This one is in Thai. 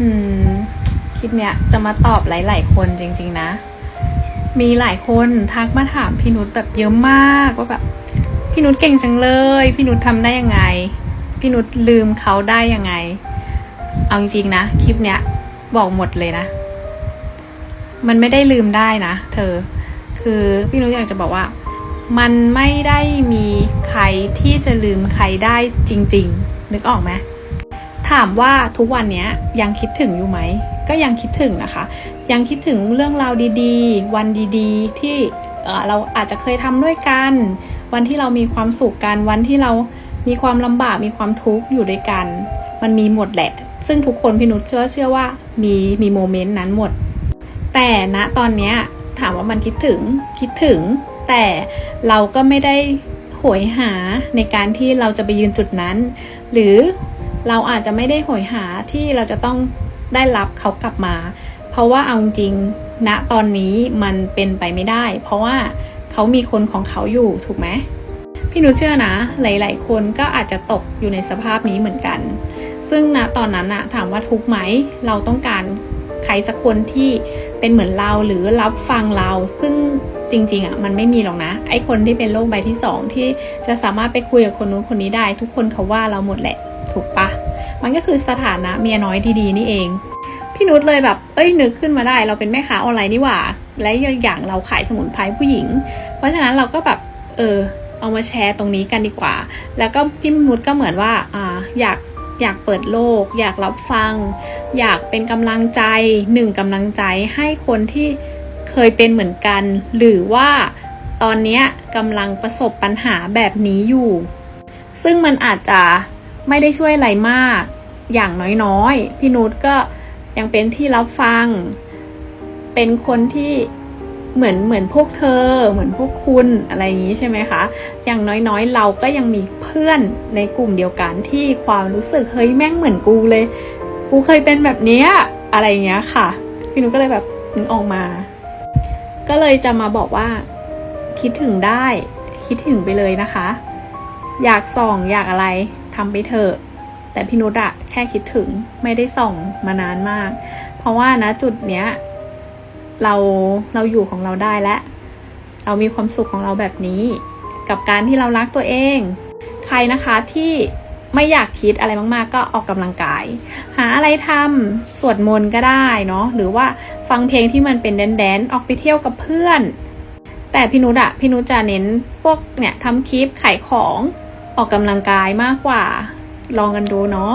อืม คลิปเนี้ยจะมาตอบหลาย ๆ คนจริง ๆ นะ มีหลายคนทักมาถามพี่นุชแบบเยอะมากว่าแบบ พี่นุชเก่งจังเลย พี่นุชทำได้ยังไง พี่นุชลืมเขาได้ยังไง เอาจริงๆนะคลิปเนี้ยบอกหมดเลยนะ มันไม่ได้ลืมได้นะเธอ คือพี่นุชอยากจะบอกว่า มันไม่ได้มีใครที่จะลืมใครได้จริง ๆ นึกออกไหม ถามว่าทุกวันนี้ยังคิดถึงอยู่ไหม ก็ยังคิดถึงนะคะ ยังคิดถึงเรื่องราวดีๆ วันดีๆ ที่เราอาจจะเคยทำด้วยกัน วันที่เรามีความสุขกัน วันที่เรามีความลำบาก มีความทุกข์อยู่ด้วยกัน มันมีหมดแหละ ซึ่งทุกคนพี่นุชก็เชื่อว่ามีมีโมเมนต์นั้นหมด แต่ณตอนนี้ถามว่ามันคิดถึงคิดถึง แต่เราก็ไม่ได้โหยหาในการที่เราจะไปยืนจุดนั้น หรือ เราอาจจะไม่ได้โหยหาที่เราจะต้องได้รับเขากลับมา เพราะว่าเอาจริงๆณตอนนี้มันเป็นไปไม่ได้ เพราะว่าเขามีคนของเขาอยู่ถูกไหมพี่นุชเชื่อนะ หลาย ๆ คนก็อาจจะตกอยู่ในสภาพนี้เหมือนกัน ซึ่งณตอนนั้นอะถามว่าทุกไหม เราต้องการใครสักคนที่เป็นเหมือนเราหรือรับฟังเรา ซึ่งจริงๆอะมันไม่มีหรอกนะ ไอคนที่เป็นโรคใบที่สองที่จะสามารถไปคุยกับคนนู้นคนนี้ได้ ทุกคนเขาว่าเราหมดแหละ ถูกปะมันก็คือสถานะเมียน้อยดีๆนี่เอง พี่นุชเลยแบบ เอ้ยนึกขึ้นมาได้ เราเป็นแม่ค้าออนไลน์นี่หว่า และอย่างเราขายสมุนไพรผู้หญิง เพราะฉะนั้นเราก็แบบ เออ เอามาแชร์ตรงนี้กันดีกว่า แล้วก็พี่นุชก็เหมือนว่า อ่า อยากอยากเปิดโลก อยากรับฟัง อยากเป็นกำลังใจหนึ่งกำลังใจให้คนที่เคยเป็นเหมือนกัน หรือว่าตอนนี้กำลังประสบปัญหาแบบนี้อยู่ ซึ่งมันอาจจะ ไม่ได้ช่วยอะไรมาก อย่างน้อยๆ พี่นุชก็ยังเป็นที่รับฟัง เป็นคนที่เหมือนเหมือนพวกเธอ เหมือนพวกคุณอะไรอย่างนี้ใช่ไหมคะ อย่างน้อยๆ เราก็ยังมีเพื่อนในกลุ่มเดียวกันที่ความรู้สึกเฮ้ยแม่งเหมือนกูเลย กูเคยเป็นแบบเนี้ยอะไรอย่างเงี้ยค่ะ พี่นุชก็เลยแบบนึกออกมา ก็เลยจะมาบอกว่า คิดถึงได้ คิดถึงไปเลยนะคะ อยากส่องอยากอะไร ทำไปเถอะ แต่พี่นุชอะแค่คิดถึงไม่ได้ส่องมานานมาก เพราะว่านะจุดเนี้ย เราเราอยู่ของเราได้แล้วเรามีความสุขของเราแบบนี้ กับการที่เรารักตัวเอง ใครนะคะที่ไม่อยากคิดอะไรมากๆ ก็ออกกำลังกาย หาอะไรทำสวดมนต์ก็ได้เนาะหรือว่าฟังเพลงที่มันเป็นแดนๆออกไปเที่ยวกับเพื่อน แต่พี่นุชอะพี่นุชจะเน้นพวกเนี่ยทำคลิปขายของ ออกกำลังกายมากกว่า ลองกันดูเนาะ